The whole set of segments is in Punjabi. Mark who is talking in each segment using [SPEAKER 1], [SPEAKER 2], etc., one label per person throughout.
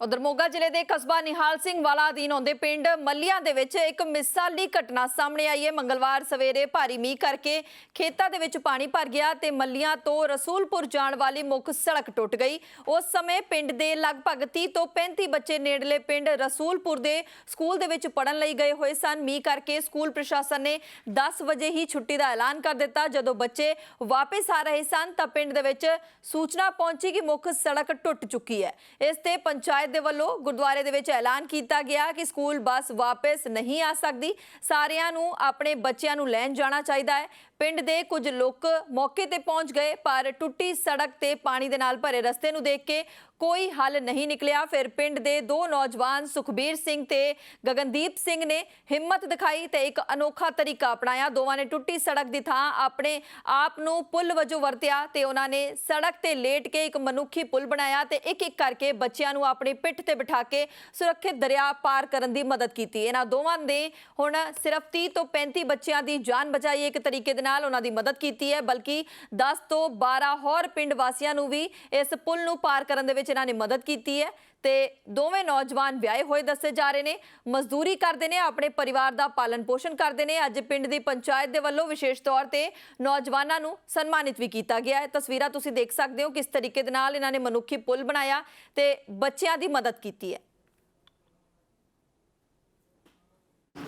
[SPEAKER 1] ਉਧਰ ਮੋਗਾ ਜ਼ਿਲ੍ਹੇ ਦੇ ਕਸਬਾ ਨਿਹਾਲ ਸਿੰਘ ਵਾਲਾ ਅਧੀਨ ਆਉਂਦੇ ਪਿੰਡ ਮੱਲੀਆਂ ਦੇ ਵਿੱਚ ਇੱਕ ਮਿਸਾਲੀ ਘਟਨਾ ਸਾਹਮਣੇ ਆਈ ਹੈ। ਮੰਗਲਵਾਰ ਸਵੇਰੇ ਭਾਰੀ ਮੀਂਹ ਕਰਕੇ ਖੇਤਾਂ ਦੇ ਵਿੱਚ ਪਾਣੀ ਭਰ ਗਿਆ ਤੇ ਮੱਲੀਆਂ ਤੋਂ ਰਸੂਲਪੁਰ ਜਾਣ ਵਾਲੀ ਮੁੱਖ ਸੜਕ ਟੁੱਟ ਗਈ। ਉਸ ਸਮੇਂ ਪਿੰਡ ਦੇ ਲਗਭਗ 30 ਤੋਂ 35 ਬੱਚੇ ਨੇੜਲੇ ਪਿੰਡ ਰਸੂਲਪੁਰ ਦੇ ਸਕੂਲ ਦੇ ਵਿੱਚ ਪੜਨ ਲਈ ਗਏ ਹੋਏ ਸਨ। ਮੀਂਹ ਕਰਕੇ ਸਕੂਲ ਪ੍ਰਸ਼ਾਸਨ ਨੇ 10 ਵਜੇ ਹੀ ਛੁੱਟੀ ਦਾ ਐਲਾਨ ਕਰ ਦਿੱਤਾ। ਜਦੋਂ ਬੱਚੇ ਵਾਪਸ ਆ ਰਹੇ ਸਨ ਤਾਂ ਪਿੰਡ ਦੇ ਵਿੱਚ ਸੂਚਨਾ ਪਹੁੰਚੀ ਕਿ ਮੁੱਖ ਸੜਕ ਟੁੱਟ ਚੁੱਕੀ ਹੈ। ਇਸ ਤੇ ਪੰਚਾਇਤ ਦੇ ਵੱਲੋਂ ਗੁਰਦੁਆਰੇ ਦੇ ਵਿੱਚ ਐਲਾਨ ਕੀਤਾ ਗਿਆ ਕਿ ਸਕੂਲ ਬੱਸ ਵਾਪਸ ਨਹੀਂ ਆ ਸਕਦੀ। ਸਾਰਿਆਂ ਨੂੰ ਆਪਣੇ ਬੱਚਿਆਂ ਨੂੰ ਲੈਣ ਜਾਣਾ ਚਾਹੀਦਾ ਹੈ। ਪਿੰਡ ਦੇ ਕੁਝ ਲੋਕ ਮੌਕੇ ਤੇ ਪਹੁੰਚ ਗਏ, ਪਰ ਟੁੱਟੀ ਸੜਕ ਤੇ ਪਾਣੀ ਦੇ ਨਾਲ ਭਰੇ ਰਸਤੇ ਨੂੰ ਦੇਖ ਕੇ ਕੋਈ ਹੱਲ ਨਹੀਂ ਨਿਕਲਿਆ। ਫਿਰ ਪਿੰਡ ਦੇ ਦੋ ਨੌਜਵਾਨ ਸੁਖਬੀਰ ਸਿੰਘ ਤੇ ਗਗਨਦੀਪ ਸਿੰਘ ਨੇ ਹਿੰਮਤ ਦਿਖਾਈ ਤੇ ਇੱਕ ਅਨੋਖਾ ਤਰੀਕਾ ਅਪਣਾਇਆ। ਦੋਵਾਂ ਨੇ ਟੁੱਟੀ ਸੜਕ ਦੀ ਥਾਂ ਆਪਣੇ ਆਪ ਨੂੰ ਪੁਲ ਵਜੋਂ ਵਰਤਿਆ ਤੇ ਉਹਨਾਂ ਨੇ ਸੜਕ ਤੇ ਲੇਟ ਕੇ ਇੱਕ ਮਨੁੱਖੀ ਪੁਲ ਬਣਾਇਆ ਤੇ ਇੱਕ ਇੱਕ ਕਰਕੇ ਬੱਚਿਆਂ ਨੂੰ ਆਪਣੀ ਪਿੱਠ ਤੇ ਬਿਠਾ ਕੇ ਸੁਰੱਖਿਅਤ ਦਰਿਆ ਪਾਰ ਕਰਨ ਦੀ ਮਦਦ ਕੀਤੀ। ਇਹਨਾਂ ਦੋਵਾਂ ਨੇ ਹੁਣ ਸਿਰਫ 30 ਤੋਂ 35 ਬੱਚਿਆਂ ਦੀ ਜਾਨ ਬਚਾਈ ਇੱਕ ਤਰੀਕੇ ਦੇ ਨਾਲ ਉਹਨਾਂ ਦੀ ਮਦਦ ਕੀਤੀ ਹੈ, ਬਲਕਿ 10 ਤੋਂ 12 ਹੋਰ ਪਿੰਡ ਵਾਸੀਆਂ ਨੂੰ ਵੀ ਇਸ ਪੁੱਲ ਨੂੰ ਪਾਰ ਕਰਨ ਦੇ ਵਿੱਚ ਇਹਨਾਂ ਨੇ ਮਦਦ ਕੀਤੀ ਹੈ ਤੇ ਦੋਵੇਂ ਨੌਜਵਾਨ ਵਿਆਹੇ ਹੋਏ ਦੱਸੇ ਜਾ ਰਹੇ ਨੇ, ਮਜ਼ਦੂਰੀ ਕਰਦੇ ਨੇ, ਆਪਣੇ ਪਰਿਵਾਰ ਦਾ ਪਾਲਣ ਪੋਸ਼ਣ ਕਰਦੇ ਨੇ। ਅੱਜ ਪਿੰਡ ਦੀ ਪੰਚਾਇਤ ਦੇ ਵੱਲੋਂ ਵਿਸ਼ੇਸ਼ ਤੌਰ ਤੇ ਨੌਜਵਾਨਾਂ ਨੂੰ ਸਨਮਾਨਿਤ ਵੀ ਕੀਤਾ ਗਿਆ ਹੈ। ਤਸਵੀਰਾਂ ਤੁਸੀਂ ਦੇਖ ਸਕਦੇ ਹੋ ਕਿਸ ਤਰੀਕੇ ਦੇ ਨਾਲ ਇਹਨਾਂ ਨੇ ਮਨੁੱਖੀ ਪੁਲ ਬਣਾਇਆ ਤੇ ਬੱਚਿਆਂ ਦੀ ਮਦਦ ਕੀਤੀ ਹੈ।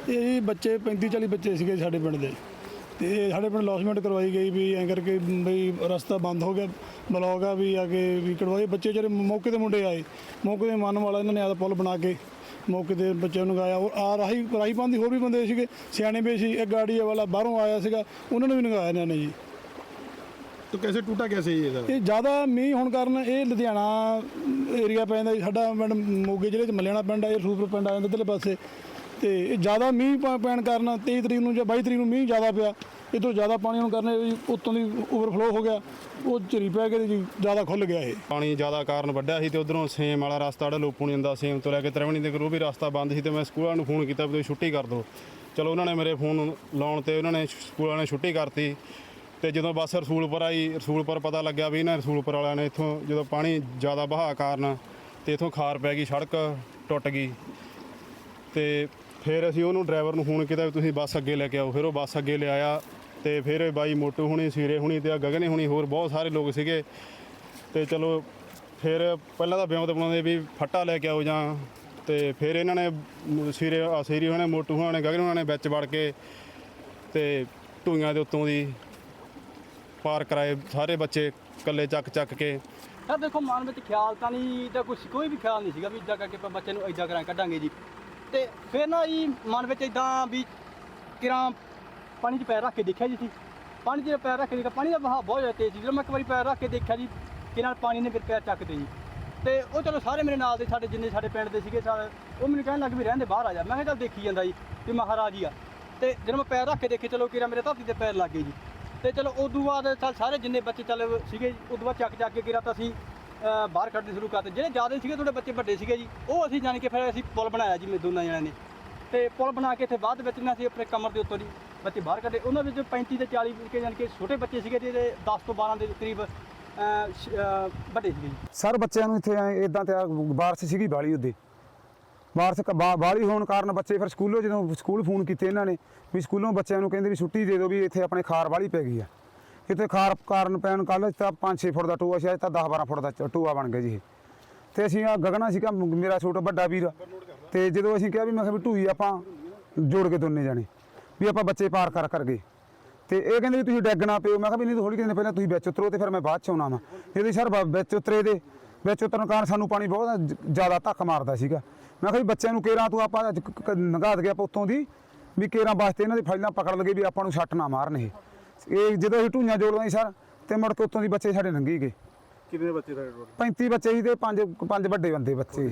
[SPEAKER 2] ਇਹ ਜੀ ਬੱਚੇ 35 40 ਬੱਚੇ ਸੀਗੇ ਸਾਡੇ ਪਿੰਡ ਦੇ। ਤੇ ਸਾਡੇ ਪਿੰਡ ਲੌਸਮੈਂਟ ਕਰਵਾਈ ਗਈ ਵੀ ਐਂ ਕਰਕੇ ਬਈ ਰਸਤਾ ਬੰਦ ਹੋ ਗਿਆ ਬਲੌਕ ਆ ਵੀ ਆ ਕੇ ਵੀ ਕਢਵਾਏ ਬੱਚੇ ਜਿਹੜੇ ਮੌਕੇ ਤੇ ਮੁੰਡੇ ਆਏ ਮੌਕੇ ਦੇ ਮੰਨ ਵਾਲਾ ਇਹਨਾਂ ਨੇ ਆਦਾ ਪੁਲ ਬਣਾ ਕੇ ਮੌਕੇ ਤੇ ਬੱਚਿਆਂ ਨੂੰ ਗਾਇਆ। ਔਰ ਆ ਰਾਹੀ ਰਾਹੀ ਬੰਦੀ ਹੋਰ ਵੀ ਬੰਦੇ ਸੀਗੇ ਸਿਆਣੇ ਵੀ ਸੀ ਇੱਕ ਗਾੜੀ ਵਾਲਾ ਬਾਹਰੋਂ ਆਇਆ ਸੀਗਾ ਉਹਨਾਂ ਨੂੰ ਵੀ ਨਗਾਇਆ ਇਹਨਾਂ ਜੀ।
[SPEAKER 3] ਤੋ ਕੈਸੇ ਟੁੱਟਾ ਕੈਸੇ ਇਹ ਸਰ
[SPEAKER 2] ਇਹ ਜ਼ਿਆਦਾ ਮੀਂਹ ਹੋਣ ਕਾਰਨ ਇਹ ਲੁਧਿਆਣਾ ਏਰੀਆ ਪੈਂਦਾ ਜੀ ਸਾਡਾ ਪਿੰਡ ਮੋਗੇ ਜ਼ਿਲ੍ਹੇ ਚ ਮਲਿਆਣਾ ਪਿੰਡ ਆ ਇਹ ਰੂਪਰ ਪਿੰਡ ਆ ਜਾਂਦਾ ਇਧਰਲੇ ਪਾਸੇ। ਤੇ ਇਹ ਜ਼ਿਆਦਾ ਮੀਂਹ ਪੈ- ਪੈਣ ਕਾਰਨ 23 ਤਰੀਕ ਨੂੰ ਜਾਂ 22 ਤਰੀਕ ਨੂੰ ਮੀਂਹ ਜ਼ਿਆਦਾ ਪਿਆ। ਇਹ ਤੋਂ ਜ਼ਿਆਦਾ ਪਾਣੀ ਹੋਣ ਕਾਰਨ ਇਹ ਉੱਤੋਂ ਦੀ ਓਵਰਫਲੋ ਹੋ ਗਿਆ। ਉਹ ਝਰੀ ਪੈ ਕੇ ਜੀ ਜ਼ਿਆਦਾ ਖੁੱਲ ਗਿਆ ਇਹ।
[SPEAKER 3] ਪਾਣੀ ਜ਼ਿਆਦਾ ਕਾਰਨ ਵੱਡਿਆ ਸੀ ਤੇ ਉਧਰੋਂ ਸੇਮ ਵਾਲਾ ਰਸਤਾ ਜਿਹੜਾ ਲੋਪੂ ਨਹੀਂ ਜਾਂਦਾ ਸੇਮ ਤੋਂ ਲੈ ਕੇ ਤਰਵਣੀ ਦੇ ਉਹ ਵੀ ਰਸਤਾ ਬੰਦ ਸੀ ਤੇ ਮੈਂ ਸਕੂਲਾਂ ਨੂੰ ਫੋਨ ਕੀਤਾ ਵੀ ਤੁਸੀਂ ਛੁੱਟੀ ਕਰ ਦਿਓ। ਚਲੋ ਉਹਨਾਂ ਨੇ ਮੇਰੇ ਫੋਨ ਲਾਉਣ ਤੇ ਉਹਨਾਂ ਨੇ ਸਕੂਲਾਂ ਨੇ ਛੁੱਟੀ ਕਰਤੀ ਤੇ ਜਦੋਂ ਬੱਸ ਰਸੂਲਪੁਰ ਆਈ, ਰਸੂਲਪੁਰ ਪਤਾ ਲੱਗਿਆ ਵੀ ਇਹਨਾਂ ਰਸੂਲਪੁਰ ਵਾਲਿਆਂ ਨੇ ਇੱਥੋਂ ਜਦੋਂ ਪਾਣੀ ਜ਼ਿਆਦਾ ਵਹਾਅ ਕਾਰਨ ਤੇ ਇੱਥੋਂ ਖਾਰ ਪੈ ਗਈ, ਸੜਕ ਟੁੱਟ ਗਈ ਤੇ ਫਿਰ ਅਸੀਂ ਉਹਨੂੰ ਡਰਾਈਵਰ ਨੂੰ ਫੋਨ ਕੀਤਾ ਵੀ ਤੁਸੀਂ ਬੱਸ ਅੱਗੇ ਲੈ ਕੇ ਆਓ। ਫਿਰ ਉਹ ਬੱਸ ਅੱਗੇ ਲਿਆਇਆ ਤੇ ਫਿਰ ਇਹ ਬਾਈ ਮੋਟੂ ਹੁਣੀ, ਸੀਰੇ ਹੁਣੀ ਤੇ ਆ ਗਗਨੇ ਹੁਣੀ ਹੋਰ ਬਹੁਤ ਸਾਰੇ ਲੋਕ ਸੀਗੇ। ਤੇ ਚਲੋ ਫਿਰ ਪਹਿਲਾਂ ਤਾਂ ਬਿਉਂਤ ਬਣਾਉਂਦੇ ਵੀ ਫੱਟਾ ਲੈ ਕੇ ਆਓ ਜਾਂ। ਤੇ ਫਿਰ ਇਹਨਾਂ ਨੇ ਮ- ਸੀਰੇ ਆ ਸੀਰੀ ਹੋਣੇ, ਮੋਟੂ ਹੋਣਾ ਨੇ, ਗਗਨ ਹੋਣਾ ਨੇ ਵਿੱਚ ਵੜ ਕੇ ਤੇ ਢੂਈਆਂ ਦੇ ਉੱਤੋਂ ਦੀ ਪਾਰ ਕਰਾਏ ਸਾਰੇ ਬੱਚੇ ਇਕੱਲੇ ਚੱਕ ਚੱਕ ਕੇ।
[SPEAKER 4] ਸਰ ਦੇਖੋ ਮਨ ਵਿੱਚ ਖਿਆਲ ਤਾਂ ਨਹੀਂ, ਤਾਂ ਕੁਛ ਕੋਈ ਵੀ ਖਿਆਲ ਨਹੀਂ ਸੀਗਾ ਵੀ ਇਦਾਂ ਕਰਕੇ ਆਪਾਂ ਬੱਚੇ ਨੂੰ ਇਦਾਂ ਕਰਾਂ, ਕੱਢਾਂਗੇ ਜੀ। ਤੇ ਫਿਰ ਨਾ ਜੀ ਮਨ ਵਿੱਚ ਇਦਾਂ ਵੀ ਕਿਰਾਂ ਪਾਣੀ 'ਚ ਪੈਰ ਰੱਖ ਕੇ ਦੇਖਿਆ ਜੀ ਸੀ ਪਾਣੀ 'ਚ ਪੈਰ ਰੱਖ ਕੇ ਦੇਖਿਆ ਪਾਣੀ ਦਾ ਵਹਾਅ ਬਹੁਤ ਜ਼ਿਆਦਾ ਤੇਜ਼ ਸੀ। ਜਦੋਂ ਮੈਂ ਇੱਕ ਵਾਰੀ ਪੈਰ ਰੱਖ ਕੇ ਦੇਖਿਆ ਜੀ ਕਿ ਨਾਲ ਪਾਣੀ ਨੇ ਫਿਰ ਪੈਰ ਚੱਕਦੇ ਜੀ। ਤੇ ਉਹ ਚਲੋ ਸਾਰੇ ਮੇਰੇ ਨਾਲ ਦੇ ਸਾਡੇ ਜਿੰਨੇ ਸਾਡੇ ਪਿੰਡ ਦੇ ਸੀਗੇ ਸਾਰੇ ਉਹ ਮੈਨੂੰ ਕਹਿਣ ਲੱਗ ਵੀ ਰਹਿੰਦੇ ਬਾਹਰ ਆ ਜਾ। ਮੈਂ ਕਿਹਾ ਚੱਲ ਦੇਖੀ ਜਾਂਦਾ ਜੀ ਵੀ ਮਹਾਰਾਜ ਹੀ ਆ ਤੇ ਜਦੋਂ ਮੈਂ ਪੈਰ ਰੱਖ ਕੇ ਦੇਖੇ ਚਲੋ ਕਿਰਾ ਮੇਰੇ ਧਰਤੀ ਤੇ ਪੈਰ ਲੱਗ ਗਏ ਜੀ। ਤੇ ਚਲੋ ਉਦੋਂ ਬਾਅਦ ਚੱਲ ਸਾਰੇ ਜਿੰਨੇ ਬੱਚੇ ਚੱਲ ਸੀਗੇ ਜੀ, ਉਦੋਂ ਬਾਅਦ ਚੱਕ ਚੱਕ ਕੇ ਕਿਰਾ ਤਾਂ ਅਸੀਂ ਬਾਹਰ ਕੱਢਣੇ ਸ਼ੁਰੂ ਕਰਤੇ। ਜਿਹੜੇ ਜ਼ਿਆਦਾ ਸੀਗੇ, ਤੁਹਾਡੇ ਬੱਚੇ ਵੱਡੇ ਸੀਗੇ ਜੀ, ਉਹ ਅਸੀਂ ਜਾਣ ਕੇ ਫਿਰ ਅਸੀਂ ਪੁਲ ਬਣਾਇਆ ਜੀ ਮੇ ਦੋਨਾਂ ਜਣਿਆਂ ਨੇ। ਤੇ ਪੁਲ ਬਣਾ ਕੇ ਇੱਥੇ ਬਾਅਦ ਵਿੱਚ ਨਾ ਅਸੀਂ ਆਪਣੇ ਕਮਰ ਦੇ ਉੱਤੋਂ ਦੀ ਬੱਚੇ ਬਾਹਰ ਕੱਢੇ। ਉਹਨਾਂ ਵਿੱਚ 35 ਤੇ 40 ਕੇ ਜਾਣ ਕੇ ਛੋਟੇ ਬੱਚੇ ਸੀਗੇ ਜਿਹੜੇ 10 ਤੋਂ 12 ਦੇ ਕਰੀਬ ਵੱਡੇ ਸੀਗੇ ਜੀ।
[SPEAKER 5] ਸਰ, ਬੱਚਿਆਂ ਨੂੰ ਇੱਥੇ ਇਦਾਂ ਤੇ ਬਾਰਿਸ਼ ਸੀਗੀ ਬਾਲੀ ਉਹਦੇ ਬਾਰਿਸ਼ ਕ- ਹੋਣ ਕਾਰਨ ਬੱਚੇ ਫਿਰ ਸਕੂਲੋਂ ਜਦੋਂ ਸਕੂਲ ਫੋਨ ਕੀਤੇ ਇਹਨਾਂ ਨੇ ਵੀ ਸਕੂਲੋਂ ਬੱਚਿਆਂ ਨੂੰ ਕਹਿੰਦੇ ਵੀ ਛੁੱਟੀ ਦੇ ਦਿਓ ਵੀ ਇੱਥੇ ਆਪਣੇ ਖਾਰ ਵਾਲੀ ਪੈ ਗਈ ਆ। ਕਿਤੇ ਖਾਰ ਕਾਰਨ ਪੈਣ ਕੱਲ ਤਾਂ 5-6 ਫੁੱਟ ਦਾ ਟੂਆ ਸੀ, ਅੱਜ ਤਾਂ 10-12 ਫੁੱਟ ਦਾ ਚ- ਟੋਆ ਬਣ ਗਿਆ ਜੀ ਇਹ। ਤੇ ਅਸੀਂ ਆ ਗਗਨਾ ਸੀਗਾ ਮੇਰਾ ਛੋਟਾ ਵੱਡਾ ਵੀਰ। ਤੇ ਜਦੋਂ ਅਸੀਂ ਕਿਹਾ ਵੀ ਮੈਂ ਕਿਹਾ ਵੀ ਢੂਈ ਆਪਾਂ ਜੋੜ ਕੇ ਦੋਨੇ ਜਾਣੇ, ਵੀ ਆਪਾਂ ਬੱਚੇ ਪਾਰ ਕਰ ਕਰ ਗਏ। ਤੇ ਇਹ ਕਹਿੰਦੇ ਵੀ ਤੁਸੀਂ ਡੈਗ ਨਾ ਪਿਓ। ਮੈਂ ਕਿਹਾ ਵੀ ਨਹੀਂ ਥੋੜੀ ਕਹਿੰਦੇ ਪਹਿਲਾਂ ਤੁਸੀਂ ਵਿੱਚ ਉਤਰੋ ਤੇ ਫਿਰ ਮੈਂ ਬਾਅਦ ਚ ਆਉਣਾ ਵਾ। ਇਹਦੀ ਸਰ ਵਿੱਚ ਉਤਰੇ ਦੇ, ਵਿੱਚ ਉਤਰਨ ਕਾਰਨ ਸਾਨੂੰ ਪਾਣੀ ਬਹੁਤ ਜ਼ਿਆਦਾ ਧੱਕ ਮਾਰਦਾ ਸੀਗਾ। ਮੈਂ ਕਿਹਾ ਵੀ ਬੱਚਿਆਂ ਨੂੰ ਕੇਰਾਂ ਤੂੰ ਆਪਾਂ ਅੱਜ ਕ- ਕ- ਲੰਘਾ ਦਗੇ ਆਪਾਂ ਉੱਤੋਂ ਦੀ, ਵੀ ਕੇਰਾਂ ਵਾਸਤੇ ਇਹਨਾਂ ਦੀ ਫਾਈਲਾਂ ਪਕੜ ਲਗੇ ਵੀ ਆਪਾਂ ਨੂੰ ਛੱਟ ਨਾ ਮਾਰਨ ਇਹ। ਇਹ ਜਦੋਂ ਅਸੀਂ ਢੂਈਆਂ ਜੋੜਦਾ ਸੀ ਸਰ ਤੇ ਮੁੜ ਕੇ ਉੱਤੋਂ ਦੀ ਬੱਚੇ ਸਾਡੇ ਲੰਘੀ ਗਏ।
[SPEAKER 3] ਕਿੰਨੇ ਬੱਚੇ ਸਾਡੇ
[SPEAKER 5] 35 ਬੱਚੇ ਸੀ ਤੇ ਪੰਜ ਪੰਜ ਵੱਡੇ ਬੰਦੇ ਬੱਚੇ।